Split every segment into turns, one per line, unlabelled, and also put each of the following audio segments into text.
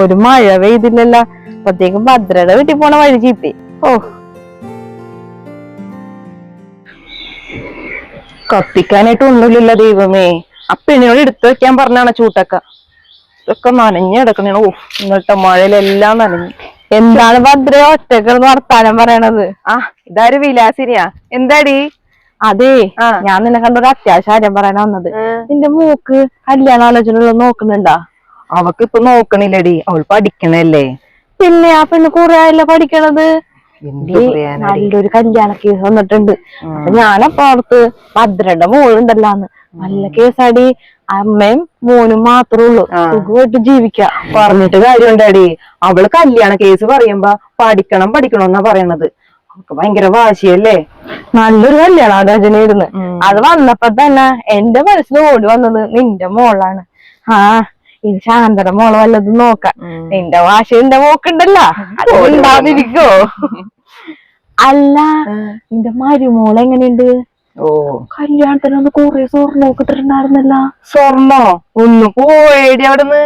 ഒരു മഴ പെയ്തില്ലല്ല. അപ്പത്തേക്കും ഭദ്രയുടെ വീട്ടിൽ പോണ വഴി ചീപ്പി ഓ.
കത്തിക്കാനായിട്ട് ഒന്നുമില്ല ദൈവമേ. അപ്പിണിയോട് എടുത്തു വെക്കാൻ പറഞ്ഞാണ് ചൂട്ടക്ക. ഇതൊക്കെ നനഞ്ഞു കിടക്കണേ ഓ ഇന്നത്തെ മഴയിലെല്ലാം നനഞ്ഞു.
എന്താണ് ഭദ്ര ഒറ്റകൾ വർത്താനം പറയണത്?
ആ ഇതാര് വിലാസിനിയാ? എന്താടി?
അതെ ഞാൻ നിന്നെ കണ്ടൊരു അത്യാവശ്യം അത്യാവശ്യ കാര്യം പറയാനാ വന്നത്. നിന്റെ മൂക്ക് കല്യാണ ആലോചന നോക്കുന്നുണ്ടാ?
അവക്ക് ഇപ്പൊ നോക്കണില്ലടി. അവൾ പഠിക്കണല്ലേ.
പിന്നെ ആ പെണ്ണ് കുറെ ആയല്ലോ പഠിക്കണത്? നല്ലൊരു കല്യാണ കേസ് വന്നിട്ടുണ്ട്. അപ്പൊ ഞാനപ്പോ ഓർത്ത് ഭദ്രയുടെ മോളുണ്ടല്ലാന്ന്. നല്ല കേസാടി. അമ്മയും മോനും മാത്രമേ ഉള്ളൂ. സുഖമായിട്ട് ജീവിക്കാം.
പറഞ്ഞിട്ട് കാര്യമുണ്ടാടി. അവൾ കല്യാണ കേസ് പറയുമ്പോ പഠിക്കണം പഠിക്കണം എന്നാ പറയണത്. അവൾക്ക് ഭയങ്കര വാശിയല്ലേ?
നല്ലൊരു കല്യാണാലോചനയായിരുന്നു
ഉം.
അത് വന്നപ്പോ തന്നെ എന്റെ മനസ്സിൽ ഓടി വന്നത് നിന്റെ മോളാണ്. ആ ഇനി ശാന്തര മോൾ വല്ലതും നോക്കാം. നിന്റെ വാശ നിന്റെ മോക്കുണ്ടല്ലോ. അത് ഉണ്ടാതിരിക്കോ? അല്ല നിന്റെ മരുമോൾ എങ്ങനെയുണ്ട്?
ഓ.
കല്യാണത്തിന് ഒന്ന് കൊറേ സ്വർണമൊക്കെ ഇട്ടിട്ടുണ്ടായിരുന്നല്ല.
സ്വർണോ? ഒന്ന് പോയേടി അവിടുന്ന്.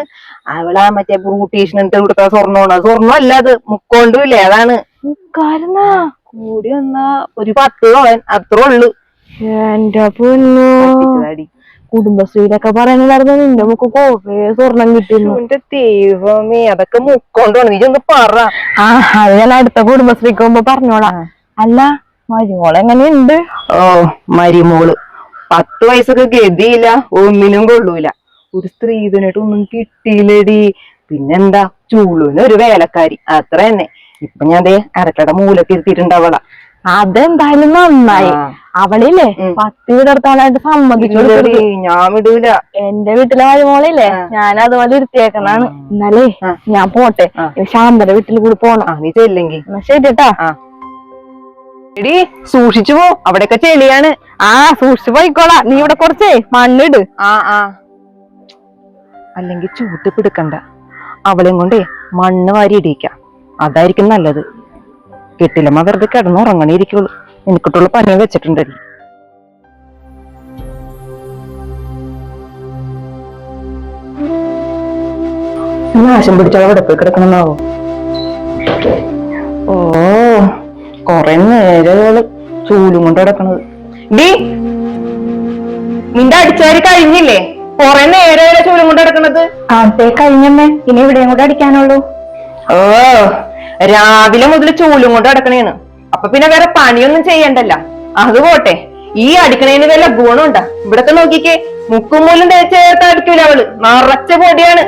അവളാ മറ്റേ ബ്രൂട്ടീഷൻ എന്നിട്ട് കൊടുത്ത സ്വർണമാണ്. സ്വർണം അല്ല അത് മുക്കോണ്ടും ഇല്ലേ? അതാണ്.
കാരണാ
കൂടി വന്നാ ഒരു പത്ത് പവൻ അത്രേ ഉള്ളു.
എന്റെ പൊന്നു. കുടുംബശ്രീയിലൊക്കെ പറയുന്നതായിരുന്നു നിന്റെ മുക്ക് കൊറേ സ്വർണം കിട്ടിയിരുന്നു.
എന്റെ ദൈവമേ അതൊക്കെ മുക്കോണ്ടാണ്. നീ ഒന്ന് പറ.
ആ അത് ഞാൻ അടുത്ത കുടുംബശ്രീക്ക് പോകുമ്പോ പറഞ്ഞോളാം. അല്ല മരുമോൾ എങ്ങനെയുണ്ട്?
ഓ മരുമോൾ. പത്ത് വയസ്സൊക്കെ ഗതിയില്ല ഒന്നിനും കൊള്ളൂല. ഒരു സ്ത്രീ സ്ത്രീധനായിട്ട് ഒന്നും കിട്ടിയില്ലടി. പിന്നെന്താ? ചൂളുന്ന ഒരു വേലക്കാരി. അത്ര തന്നെ ഇപ്പൊ ഞാൻ ദേ അരക്കട മൂലക്ക് ഇരുത്തിയിട്ടുണ്ടാവള
അതെന്തായാലും നന്നായി. അവളില്ലേ. പത്ത് വിടർത്താനായിട്ട് സമ്മതിച്ചു.
ഞാൻ വിടൂല.
എന്റെ വീട്ടിലെ മരുമോളില്ലേ ഞാൻ അതുപോലെ ഇരുത്തിയേക്കുന്നതാണ് എന്നാലേ ഞാൻ പോട്ടെ. ശാന്തര വീട്ടിൽ കൂടി പോണം.
നീ ചെല്ലെങ്കിൽ
എന്നാ ശരി കേട്ടാ
എടി സൂക്ഷിച്ചു പോ. അവിടെയൊക്കെ ചെളിയാണ്.
ആ സൂക്ഷിച്ചു പോയിക്കോളാ. നീ ഇവിടെ കുറച്ചേ മണ്ണിട്.
ആ ആ. അല്ലെങ്കിൽ ചൂട്ട് പിടുക്കണ്ട അവളെയും കൊണ്ടേ മണ്ണ് വാരി ഇടിയിക്കാം അതായിരിക്കും നല്ലത്. കെട്ടിലമ്മ വെറുതെ കിടന്നുറങ്ങണേയിരിക്കുള്ളൂ എനിക്കിട്ടുള്ള പനി വെച്ചിട്ടുണ്ട്. ആശം പിടിച്ചാൽ അവിടെ പോയി കിടക്കണമെന്നാവോ ഓ കൊറേ നേരം ചൂലും കൊണ്ട് കിടക്കണത് ഡീ നിന്റെ അടിച്ചാരി കഴിഞ്ഞില്ലേ? കൊറേ നേരം ചൂലും കൊണ്ട് കിടക്കണത്
ആ കഴിഞ്ഞമ്മേ. ഇനി ഇവിടെയും കൂടെ അടിക്കാനുള്ളൂ.
ഓ. രാവിലെ മുതൽ ചൂലും കൊണ്ട് അടക്കണേന്ന് അപ്പൊ പിന്നെ വേറെ പണിയൊന്നും ചെയ്യണ്ടല്ല. അത് പോട്ടെ. ഈ അടിക്കണേന് വല്ല ഗുണമുണ്ടാ? ഇവിടത്തെ നോക്കിക്കേ. മുക്കും മൂലം ചേർത്ത് അടിക്കൂല അവൾ. നിറച്ച പൊടിയാണ്.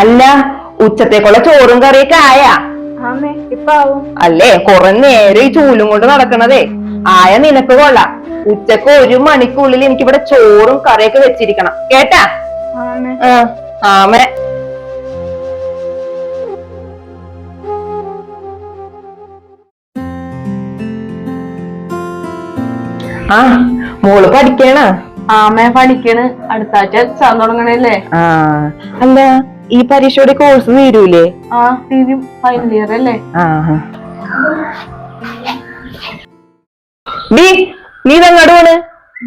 അല്ല ഉച്ചത്തേക്കുള്ള ചോറും കറിയൊക്കെ ആയാ? അല്ലേ കുറെ നേരം ഈ ചൂലും കൊണ്ട് നടക്കണതേ. ആയ നിനക്ക് കൊള്ളാം. ഉച്ചയ്ക്ക് ഒരു മണിക്കുള്ളിൽ എനിക്കിവിടെ ചോറും കറിയൊക്കെ വെച്ചിരിക്കണം. കേട്ടാ?
ആമേ.
ആ, മോൾ പഠിക്കണ?
ആമേ പഠിക്കണ്. അടുത്ത ആഴ്ച എക്സാം തുടങ്ങണല്ലേ?
ആ അല്ല ഈ പരീക്ഷയുടെ കോഴ്സ് തീരൂലേ
ആ തീരും ഫൈനൽ ഇയർ അല്ലേ?
ആ ഡീ നീ ഇതെങ്ങോട്ട് പോണ്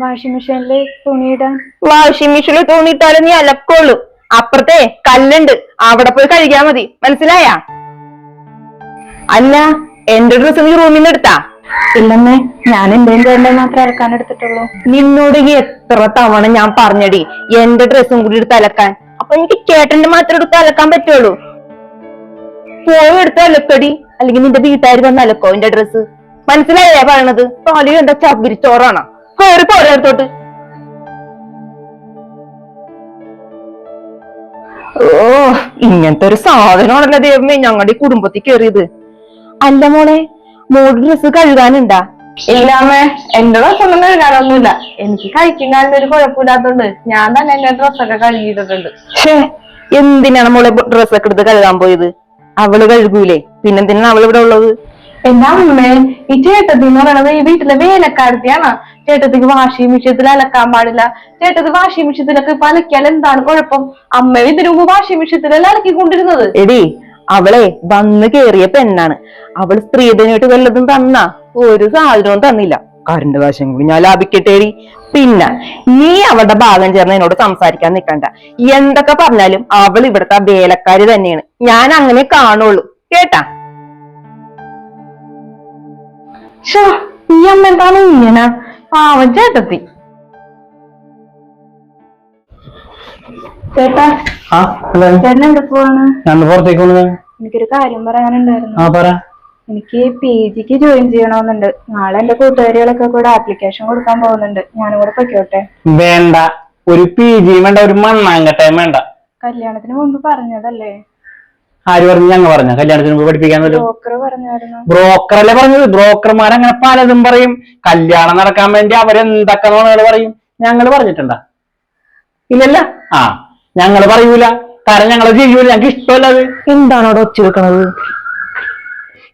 വാഷിംഗ് മെഷീനിൽ തുണിയിടാൻ
വാഷിംഗ് മെഷീനിൽ തുണിയിട്ടാലും നീ അലക്കോളൂ അപ്പുറത്തെ കല്ലുണ്ട്. അവിടെ പോയി കഴുകിയാ മതി. മനസ്സിലായ? അല്ല എന്റെ ഡ്രസ്സ് നീ റൂമിൽ നിന്ന് എടുത്താ?
ഇല്ലെന്നേ ഞാൻ എന്റെയും ചേട്ടന്റെ മാത്രമേ അലക്കാൻ എടുത്തിട്ടുള്ളൂ.
നിന്നോട് എത്ര തവണ ഞാൻ പറഞ്ഞടി എന്റെ ഡ്രസ്സും കൂടി എടുത്ത് അലക്കാൻ. അപ്പൊ എനിക്ക് ചേട്ടന്റെ മാത്രം എടുത്ത് അലക്കാൻ പറ്റുള്ളൂ. പോയി എടുത്ത് അലക്കടി. അല്ലെങ്കിൽ നിന്റെ വീട്ടുകാർ വന്ന് അലക്കോ എന്റെ ഡ്രസ്സ് മനസ്സിലായേ പറയണത്? കാലി എന്താ ചവിരിച്ചോറാണോ കയറി പോരടുത്തോട്ട് ഓ ഇങ്ങനത്തെ ഒരു സാധനമാണല്ലോ ദൈവമേ ഞങ്ങളുടെ കുടുംബത്തിൽ കയറിയത്. അല്ല മോളെ മോഡ് ഡ്രസ് കഴുകാനുണ്ടാ?
ഇല്ലാമേ എന്റെ ഡ്രസ്സൊന്നും കഴുകാനൊന്നുമില്ല. എനിക്ക് കഴിക്കും കാലിന് ഒരു കുഴപ്പമില്ലാത്തോണ്ട് ഞാൻ തന്നെ എന്റെ ഡ്രസ്സൊക്കെ കഴുകിയിട്ടിട്ടുണ്ട്.
ഛേ എന്തിനാണ് മോളെ ഡ്രസ്സൊക്കെ എടുത്ത് കഴുകാൻ പോയത്? അവൾ കഴുകൂലേ. പിന്നെന്തിനാണ് അവൾ ഇവിടെ ഉള്ളത്?
എന്റെ അമ്മേ ഈ ചേട്ടത്തി എന്ന് പറയണത് ഈ വീട്ടിലെ വേലക്കാരത്തിയാണ്. ചേട്ടത്തിക്ക് വാഷിംഗ് മെഷീനത്തിൽ അലക്കാൻ പാടില്ല. ചേട്ടത്തി വാഷിംഗ് മെഷീനത്തിലൊക്കെ ഇപ്പൊ അലക്കിയാൽ എന്താണ് കുഴപ്പം? അമ്മ ഇതിനു മുമ്പ് വാഷിംഗ് മെഷീനത്തിലല്ല അലക്കിക്കൊണ്ടിരുന്നത്.
എടി അവളെ വന്ന് കേറിയ പെണ്ണാണ്. അവൾ സ്ത്രീധനായിട്ട് വല്ലതും തന്ന? ഒരു സാധനവും തന്നില്ല. കറണ്ട് കാശും കൂടി ഞാൻ ലാഭിക്കട്ടേടി. പിന്നെ നീ അവളുടെ ഭാഗം ചേർന്ന് എന്നോട് സംസാരിക്കാൻ നിൽക്കണ്ട എന്തൊക്കെ പറഞ്ഞാലും അവൾ ഇവിടുത്തെ വേലക്കാരി തന്നെയാണ്. ഞാൻ അങ്ങനെ കാണുള്ളൂ. കേട്ടാ?
ഷോ ഈ അമ്മ എന്താണ് ഇങ്ങനെ? പാവം ചേട്ടത്തി.
ചേട്ടാ
ആ അല്ലേ
ചേട്ടൻ എവിടെ പോവാണ്?
ഞാൻ പുറത്തേക്ക്
എനിക്കൊരു കാര്യം പറയാനുണ്ടായിരുന്നു.
ആ പറ.
എനിക്ക് പി ജിക്ക് ജോയിൻ ചെയ്യണമെന്നുണ്ട്. നാളെ എന്റെ കൂട്ടുകാരികളൊക്കെ കൂടെ ആപ്ലിക്കേഷൻ കൊടുക്കാൻ പോകുന്നുണ്ട്. ഞാനും കൂടെ പൊയ്ക്കോട്ടെ?
വേണ്ട. ഒരു പി ജി വേണ്ട ഒരു മണ്ണാങ്കട്ടയും വേണ്ട.
കല്യാണത്തിന് മുമ്പ് പറഞ്ഞതല്ലേ?
ആര് പറഞ്ഞു? ഞങ്ങൾ പറഞ്ഞു. കല്യാണത്തിന് മുമ്പ് പഠിപ്പിക്കാന്നല്ലോ
ബ്രോക്കർ പറഞ്ഞായിരുന്നു.
ബ്രോക്കർ അല്ലേ പറഞ്ഞത്? ബ്രോക്കർമാർ അങ്ങനെ പലതും പറയും. കല്യാണം നടക്കാൻ വേണ്ടി അവരെന്തൊക്കെ നുണകൾ പറയും. ഞങ്ങൾ പറഞ്ഞിട്ടുണ്ടാ? ഇല്ലല്ല? ആ. ഞങ്ങൾ പറയൂല. കാരണം ഞങ്ങളെ ചെയ്യൂല ഞങ്ങൾക്ക് ഇഷ്ടമല്ല അത്.
എന്താണ് അവിടെ ഒച്ച വെക്കണത്?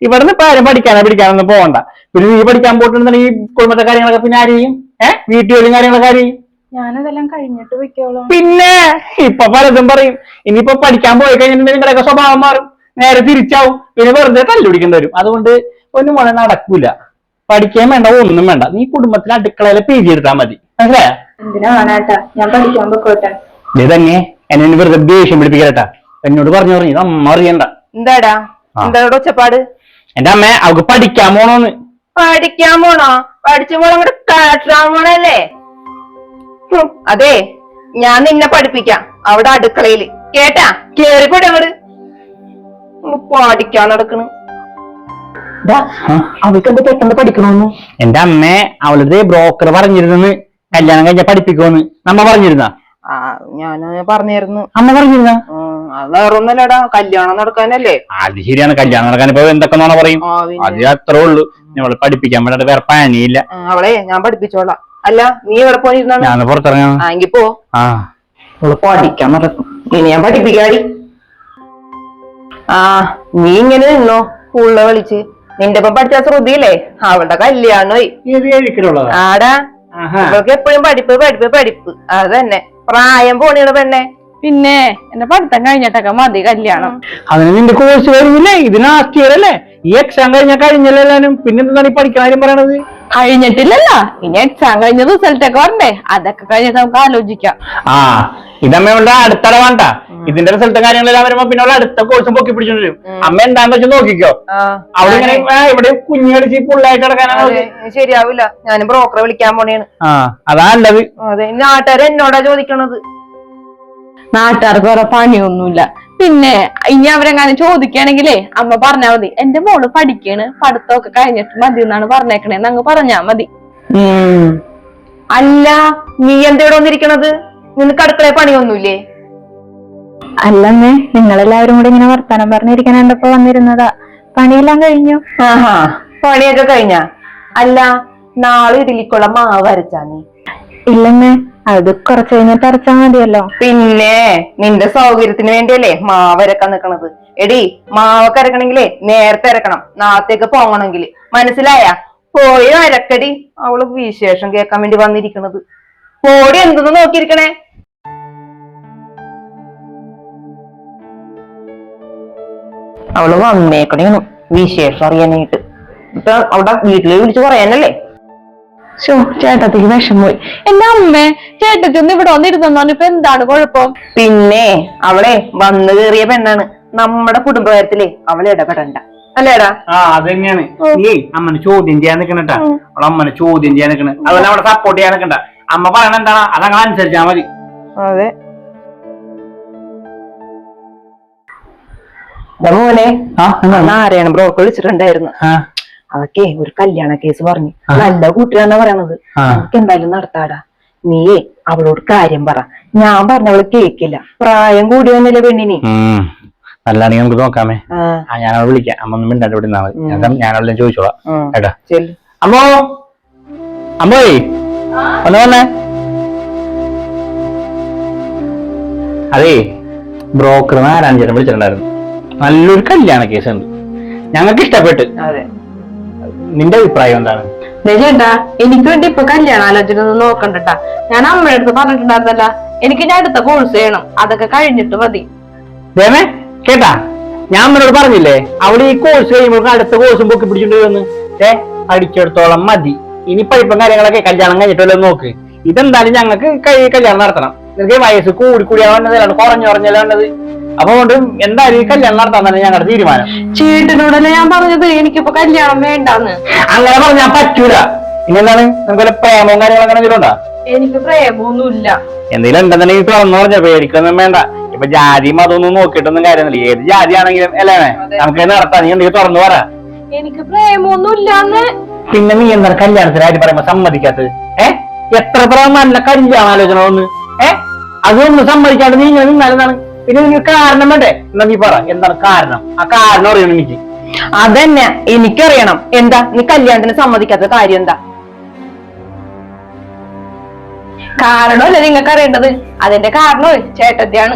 ഇവിടുന്ന് ഇപ്പൊ ആരും പഠിക്കാനോ പിടിക്കാനൊന്നും പോകണ്ട പിന്നെ നീ പഠിക്കാൻ പോയിട്ടുണ്ടെങ്കിൽ ഈ കുടുംബത്തെ കാര്യങ്ങളൊക്കെ പിന്നെ ആര് ചെയ്യും? ഏഹ് കാര്യങ്ങളൊക്കെ ആര് ചെയ്യും?
ഞാനതെല്ലാം കഴിഞ്ഞിട്ട് പൊയ്ക്കോളാം.
പിന്നെ ഇപ്പൊ പലതും പറയും. ഇനിയിപ്പോ പഠിക്കാൻ പോയി കഴിഞ്ഞിട്ടുണ്ടെങ്കിൽ നിങ്ങളുടെയൊക്കെ സ്വഭാവം മാറും. നേരെ തിരിച്ചാവും. പിന്നെ വെറുതെ തല്ലുപിടിക്കേണ്ടി വരും. അതുകൊണ്ട് ഒന്നും മോനെ നടക്കൂല. പഠിക്കാൻ വേണ്ട ഒന്നും വേണ്ട. നീ കുടുംബത്തിൽ അടുക്കളയിലെ പി ജി എടുത്താൽ മതി. മനസ്സിലായ?
എന്തിനാണ് ഏട്ടാ? ഞാൻ പഠിക്കാൻ പൊയ്ക്കോട്ടെ.
ഇത് തന്നെ എന്നെ ഇനി വെറുതെ ദേഷ്യം പിടിപ്പിക്കട്ടാ എന്നോട് പറഞ്ഞു പറഞ്ഞു അമ്മ അറിയണ്ട.
എന്താടാ?
ആ.
എന്താ ഒച്ചപ്പാട്?
എന്റെ അമ്മ അവക്ക് പഠിക്കാൻ പോണോന്ന്.
പഠിക്കാൻ പോണോ? പഠിച്ചു പോണോ അങ്ങോട്ട് കാട്ടാൻ പോണല്ലേ? ഹും, അതെ ഞാൻ നിന്നെ പഠിപ്പിക്കാം അവിടെ അടുക്കളയിൽ. കേട്ടാ? കേറിപ്പോട്ടെ അങ്ങോട്ട് പഠിക്കാൻ നടക്കണ്. അവൾക്ക് എന്താ പെട്ടെന്ന് പഠിക്കണോന്ന്?
എന്റെ അമ്മ അവളുടെ ബ്രോക്കർ പറഞ്ഞിരുന്നെന്ന് കല്യാണം കഴിഞ്ഞ പഠിപ്പിക്കുമെന്ന് നമ്മ പറഞ്ഞിരുന്ന.
ആ ഞാൻ പറഞ്ഞിരുന്നു.
അമ്മ പറഞ്ഞിരുന്ന?
അത് വേറൊന്നല്ലടാ കല്യാണം നടക്കാനല്ലേ?
അത് ശരിയാണ് കല്യാണം നടക്കാൻ ഇപ്പൊ എന്തൊക്കെ നോണ പറയും?
ആ, പിന്നെ.
അത് അത്രേ ഉള്ളു. ഞമ്മൾ പഠിപ്പിക്കാൻ വേണ്ടി വേറെ പണിയില്ല.
ആ, അവളെ ഞാൻ പഠിപ്പിച്ചോളാം. അല്ല നീ എവിടെ പോയിരുന്നാണ്?
ഞാൻ പുറത്തിറങ്ങാം
ആ എങ്കി പോ.
ആ.
അവൾ പഠിക്കാൻ നടക്കും. ഇനി ഞാൻ പഠിപ്പിക്കാടി. ആ നീ ഇങ്ങനെ നിന്നോ സ്കൂളിലെ വിളിച്ച്? നിന്റെ ഒപ്പം പഠിച്ച ശ്രുതിയില്ലേ? അവളുടെ കല്യാണമായി ആടാ. ഇവൾക്ക് എപ്പോഴും പഠിപ്പ് പഠിപ്പ് പഠിപ്പ്. അത് തന്നെ. പ്രായം പോണിയുടെ പെണ്ണെ.
പിന്നെ എന്റെ പഠിത്തം കഴിഞ്ഞിട്ടൊക്കെ മതി കല്യാണം.
അതിന് നിന്റെ കോഴ്സ് കഴിഞ്ഞില്ലേ ഇത് ലാസ്റ്റ് ഇയർ അല്ലേ? ഈ എക്സാം കഴിഞ്ഞ കഴിഞ്ഞല്ലോ എല്ലാരും പിന്നെ എന്താണ് ഈ പഠിക്കാൻ കാര്യം പറയണത്?
കഴിഞ്ഞിട്ടില്ലല്ലോ. ഇനി എക്സാം കഴിഞ്ഞ റിസൾട്ട് ഒക്കെ വരണ്ടേ? അതൊക്കെ കഴിഞ്ഞിട്ട് നമുക്ക് ആലോചിക്കാം.
ആ ഇതമ്മയുടെ അടുത്തട വേണ്ട. ഇതിന്റെ റിസൾട്ടും കാര്യങ്ങളെല്ലാം വരുമ്പോ പിന്നെ അടുത്ത കോഴ്സും പൊക്കി പിടിച്ചോണ്ട് വരും. അമ്മ എന്താന്ന് വെച്ചാൽ നോക്കിക്കോ. അവിടെ ഇങ്ങനെ ഇവിടെ ഇവിടെ കളിച്ച് പുള്ളായിട്ട് കിടക്കാനാണ്
ശരിയാവില്ല. ഞാൻ ബ്രോക്കറെ വിളിക്കാൻ പോണേണ്.
ആ അതാ നല്ലത്.
അതെ നാട്ടുകാർ എന്നോടാ ചോദിക്കണത്?
നാട്ടുകാർക്ക് വേറെ പണിയൊന്നുമില്ല. പിന്നെ ഇനി അവരെങ്ങാനും ചോദിക്കുകയാണെങ്കിലേ അമ്മ പറഞ്ഞാ മതി. എന്റെ മോൾ പഠിക്കാണ്. പഠിത്തമൊക്കെ കഴിഞ്ഞിട്ട് മതി എന്നാണ് പറഞ്ഞേക്കണേന്ന് അങ്ങ് പറഞ്ഞാ മതി.
അല്ല നീ എന്തേടെ വന്നിരിക്കണത്? നിനക്ക് അടുക്കള പണിയൊന്നുമില്ലേ?
അല്ലമ്മേ നിങ്ങളെല്ലാവരും കൂടി ഇങ്ങനെ വർത്താനം പറഞ്ഞിരിക്കാൻ കണ്ടപ്പോ വന്നിരുന്നതാ. പണിയെല്ലാം കഴിഞ്ഞു?
ആഹാ പണിയൊക്കെ കഴിഞ്ഞ. അല്ല നാളെ ഇഡലിക്കുള്ള മാവ് അരച്ചാ നീ
ഇല്ലമ്മേ അത് കുറച്ച് കഴിഞ്ഞിട്ട് അരച്ചാ മതിയല്ലോ.
പിന്നെ നിന്റെ സൗകര്യത്തിന് വേണ്ടിയല്ലേ മാവ് അരക്കാൻ നിക്കണത്. എടി മാവൊക്കെ അരക്കണെങ്കിലേ നേരത്തെ അരക്കണം. നാളത്തേക്ക് പോകണമെങ്കിൽ മനസ്സിലായ? പോയി അരക്കടി. അവൾ വിശേഷം കേൾക്കാൻ വേണ്ടി വന്നിരിക്കണത്. പോടി എന്തെന്ന് നോക്കിയിരിക്കണേ? അവൾ വന്നേക്കണേനു വിശേഷം അറിയാനായിട്ട്. ഇപ്പൊ അവിടെ വീട്ടിൽ വിളിച്ചു പറയാനല്ലേ?
ഷോ ചേട്ടത്തിക്ക് വിഷമോയി എന്റെ അമ്മേ ചേട്ടത്തി ഒന്ന് ഇവിടെ വന്നിരുന്നു ഇപ്പൊ എന്താണ് കുഴപ്പം?
പിന്നെ അവളെ വന്നു കയറിയ പെണ്ണാണ്. നമ്മുടെ കുടുംബകാര്യത്തിലെ അവളെ ഇടപെടണ്ട. അല്ലേടാ?
ആ അത് നീ അമ്മനെ ചോദ്യം ചെയ്യാൻ നിക്കണട്ടാ അവളെ അമ്മനെ ചോദ്യം ചെയ്യാൻ നിക്കണ. അതുപോലെ അവിടെ സപ്പോർട്ട് ചെയ്യാൻ നിക്കണ്ട. അമ്മ പറയണ എന്താണ്? അതങ്ങനെ അനുസരിച്ചാ മതി.
അതെ. മോനെ
ആ എന്താണ്
നാരായണ ബ്രോക്കർ വിളിച്ചിട്ടുണ്ടായിരുന്നു. അതൊക്കെ ഒരു കല്യാണ കേസ് പറഞ്ഞു. നല്ല കൂട്ടുകാരനാ പറയണത്. നമുക്ക് എന്തായാലും നടത്താടാ. നീയേ അവളോട് കാര്യം പറ. ഞാൻ പറഞ്ഞവൾ കേക്കില്ല. പ്രായം കൂടി വന്നില്ല പെണ്ണിനി.
നല്ലാണെങ്കിൽ നമുക്ക് നോക്കാമേ. ഞാൻ അവളെ വിളിക്കാം. അമ്മ ഒന്നും മിണ്ടാണ്ട് ഇവിടെ നിന്നാ മതി. ഞാൻ അവളെ ചോദിച്ചോളാം. കേട്ടോ. അമ്മോ? അമ്മോയ് ഒന്ന് വന്നേ അതേ ബ്രോക്കർ നാരായണ ചേട്ടൻ വിളിച്ചിട്ടുണ്ടായിരുന്നു. നല്ലൊരു കല്യാണ കേസ് ഉണ്ട് ഞങ്ങൾക്ക് ഇഷ്ടപ്പെട്ട്. നിന്റെ അഭിപ്രായം എന്താണ്?
നിജേട്ടാ എനിക്ക് വേണ്ടി ഇപ്പൊ കല്യാണ ആലോചന ഒന്നും നോക്കണ്ടട്ടാ. ഞാൻ അമ്മയുടെ അടുത്ത് പറഞ്ഞിട്ടുണ്ടായിരുന്നല്ല എനിക്ക് ഞാൻ അടുത്ത കോഴ്സ് ചെയ്യണം അതൊക്കെ കഴിഞ്ഞിട്ട് മതി.
ദേവേ കേട്ടാ ഞാൻ അമ്മയോട് പറഞ്ഞില്ലേ അവിടെ ഈ കോഴ്സ് കഴിയുമ്പോൾ അടുത്ത കോഴ്സും പൊക്കി പിടിച്ചിട്ട് വന്ന് ഏ അടിച്ചെടുത്തോളം മതി. ഇനി പഠിപ്പും കാര്യങ്ങളൊക്കെ കല്യാണം കഴിഞ്ഞിട്ടല്ലോ നോക്ക്. ഇതെന്തായാലും ഞങ്ങൾക്ക് കല്യാണം നടത്തണം. നിനക്ക് വയസ്സ് കൂടി കൂടി കുറഞ്ഞു കുറഞ്ഞല്ലാണ്ടത് അപ്പൊ കൊണ്ട് എന്തായാലും ഈ കല്യാണം നടത്താൻ തന്നെ ഞങ്ങളുടെ തീരുമാനം.
ചേട്ടനോടല്ലേ ഞാൻ പറഞ്ഞത്? എനിക്കിപ്പോ കല്യാണം വേണ്ടാന്ന്.
അങ്ങനെ പറഞ്ഞാൽ പറ്റൂല. പിന്നെന്താണ് നമുക്ക് വല്ല പ്രേമവും കാര്യങ്ങളും അങ്ങനെ എന്തെങ്കിലും ഉണ്ടോ?
എനിക്ക് പ്രേമൊന്നുമില്ല.
എന്തെങ്കിലും ഉണ്ടെന്നുണ്ടെങ്കിൽ തുറന്നു പറഞ്ഞ? പേടിക്കൊന്നും വേണ്ട. ഇപ്പൊ ജാതി മതമൊന്നും നോക്കിയിട്ടൊന്നും കാര്യമൊന്നുമില്ല. ഏത് ജാതി ആണെങ്കിലും അല്ലേ? നമുക്ക് നടത്താം. നീ എന്തെങ്കിലും തുറന്നു പറ.
എനിക്ക് പ്രേമൊന്നുമില്ലാന്ന്.
പിന്നെ നീ എന്താണ് കല്യാണത്തിന് ആര് പറയുമ്പോ സമ്മതിക്കാത്തത്? ഏ? എത്ര എത്ര നല്ല കല്യാണ ആലോചന ഒന്ന് ഏ? അതൊന്നും സമ്മതിക്കാണ്ട് നീ ഇങ്ങനെ നിന്നാലെന്നാണ് പിന്നെ നിങ്ങൾക്ക് കാരണം വേണ്ടേ? എന്നാ നീ പറ. എന്താണ് കാരണം? ആ കാരണം അറിയണം എനിക്ക്.
അതന്നെ. എനിക്കറിയണം. എന്താ? നീ കല്യാണത്തിന് സമ്മതിക്കാത്ത കാര്യം എന്താ?
കാരണമല്ല നിങ്ങൾക്ക് അറിയേണ്ടത്? അതിന്റെ കാരണോ ചേട്ടത്തെയാണ്.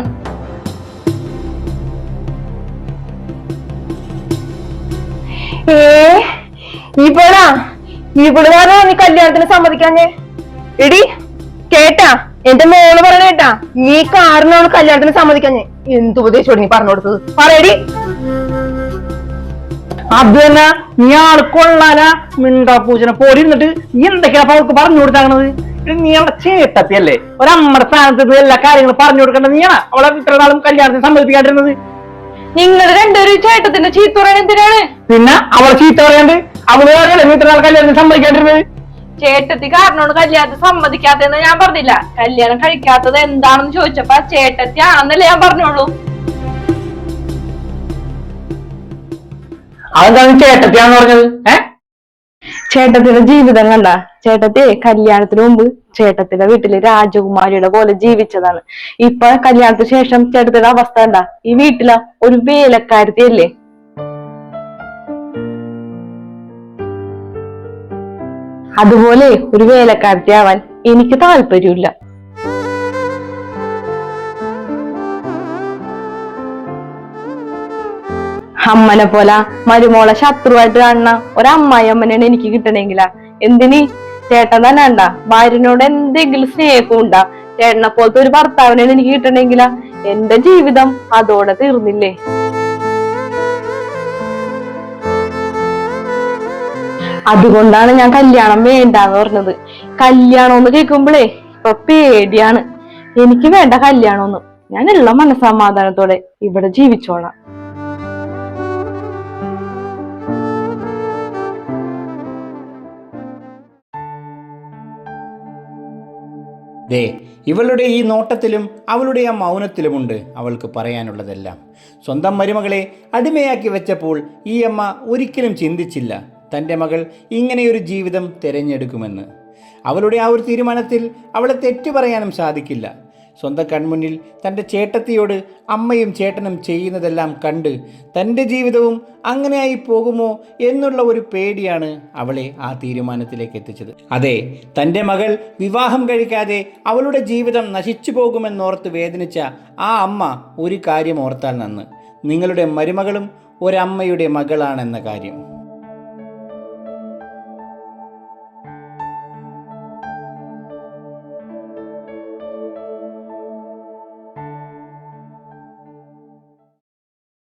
ഏ? ഇവളാ? ഇവളാണോ നീ കല്യാണത്തിന് സമ്മതിക്കാഞ്ഞേ? എടി കേട്ടാ? എന്റെ മോൾ പറഞ്ഞ കേട്ടാ നീ കാരണമാണ് കല്യാണത്തിന് സമ്മതിക്കാൻ. എന്ത് ഉപദേശോട് നീ പറഞ്ഞു കൊടുത്തത്? പറയടി.
അത് തന്നെ നീ ആൾ കൊള്ളാല മിണ്ടാ പൂജന. പോരിന്നിട്ട് ഇരുന്നിട്ട് നീ എന്തൊക്കെയാ അപ്പൊ അവൾക്ക് പറഞ്ഞു കൊടുത്താകണത് നീ അവളെ ചേട്ടത്തിയല്ലേ? ഒരമ്മടെ സ്ഥാനത്ത് എല്ലാ കാര്യങ്ങളും പറഞ്ഞു കൊടുക്കേണ്ടത് നീയാണ്. അവളെ ഇത്ര നാളും കല്യാണത്തിന് സമ്മതിപ്പിക്കാണ്ടിരുന്നത്.
നിങ്ങൾ രണ്ടുപേരും ചേട്ടത്തിന്റെ ചീത്ത പറയാൻ എന്തിനാണ്?
പിന്നെ അവളെ ചീത്ത പറയാണ്ട് അവൾ പറയല്ലേ നീ ഇത്ര നാൾ കല്യാണത്തിന് സമ്മതിക്കാണ്ടിരുന്നത്?
ചേട്ടത്തി കാരണമാണ് കല്യാണത്തിന് സമ്മതിക്കാത്തതെന്ന് ഞാൻ പറഞ്ഞില്ല. കല്യാണം കഴിക്കാത്തത് എന്താണെന്ന് ചോദിച്ചപ്പോ ചേട്ടത്തി ആണെന്നല്ലേ ഞാൻ പറഞ്ഞോളൂ.
അതെന്താണ് ചേട്ടത്തിയാന്ന് പറഞ്ഞത്? ഏ?
ചേട്ടത്തിന്റെ ജീവിതം കണ്ട? ചേട്ടത്തി കല്യാണത്തിന് മുമ്പ് ചേട്ടത്തിന്റെ വീട്ടിൽ രാജകുമാരിയുടെ പോലെ ജീവിച്ചതാണ്. ഇപ്പൊ കല്യാണത്തിന് ശേഷം ചേട്ടത്തിയുടെ അവസ്ഥ എന്താ? ഈ വീട്ടില ഒരു വേലക്കാരത്തിയല്ലേ അതുപോലെ ഒരു വേലക്കാരത്തി ആവാൻ എനിക്ക് താല്പര്യമില്ല. അമ്മനെ പോലെ മരുമോളെ ശത്രുവായിട്ട് കാണുന്ന ഒരമ്മായി അമ്മനെയാണ് എനിക്ക് കിട്ടണമെങ്കില എന്തിന്? ചേട്ടൻ തന്നെ ഉണ്ടാ ഭാര്യനോട് എന്തെങ്കിലും സ്നേഹവും ഉണ്ടാ. ചേട്ടനെ പോലത്തെ ഒരു ഭർത്താവിനാണ് എനിക്ക് കിട്ടണമെങ്കില എന്റെ ജീവിതം അതോടെ തീർന്നില്ലേ? അതുകൊണ്ടാണ് ഞാൻ കല്യാണം വേണ്ടാന്ന് പറഞ്ഞത്. കല്യാണം എന്ന് കേൾക്കുമ്പോഴേ ഇപ്പൊ പേടിയാണ്. എനിക്ക് വേണ്ട കല്യാണമൊന്നും ഞാൻ ഉള്ള മനസമാധാനത്തോടെ ഇവിടെ ജീവിച്ചോളാം.
ദേ ഇവളുടെ ഈ നോട്ടത്തിലും അവളുടെ ആ മൗനത്തിലുമുണ്ട് അവൾക്ക് പറയാനുള്ളതെല്ലാം. സ്വന്തം മരുമകളെ അടിമയാക്കി വെച്ചപ്പോൾ ഈ അമ്മ ഒരിക്കലും ചിന്തിച്ചില്ല. തന്റെ മകൾ ഇങ്ങനെയൊരു ജീവിതം തിരഞ്ഞെടുക്കുമെന്ന്. അവളുടെ ആ ഒരു തീരുമാനത്തിൽ അവളെ തെറ്റു പറയാനും സാധിക്കില്ല. സ്വന്തം കൺമുന്നിൽ തന്റെ ചേട്ടത്തിയോട് അമ്മയും ചേട്ടനും ചെയ്യുന്നതെല്ലാം കണ്ട് തന്റെ ജീവിതവും അങ്ങനെയായി പോകുമോ എന്നുള്ള ഒരു പേടിയാണ് അവളെ ആ തീരുമാനത്തിലേക്ക് എത്തിച്ചത്. അതെ തന്റെ മകൾ വിവാഹം കഴിക്കാതെ അവളുടെ ജീവിതം നശിച്ചു പോകുമെന്നോർത്ത് വേദനിച്ച ആ അമ്മ ഒരു കാര്യം ഓർത്താൽ നന്ന്. നിങ്ങളുടെ മരുമകളും ഒരമ്മയുടെ മകളാണെന്ന കാര്യം.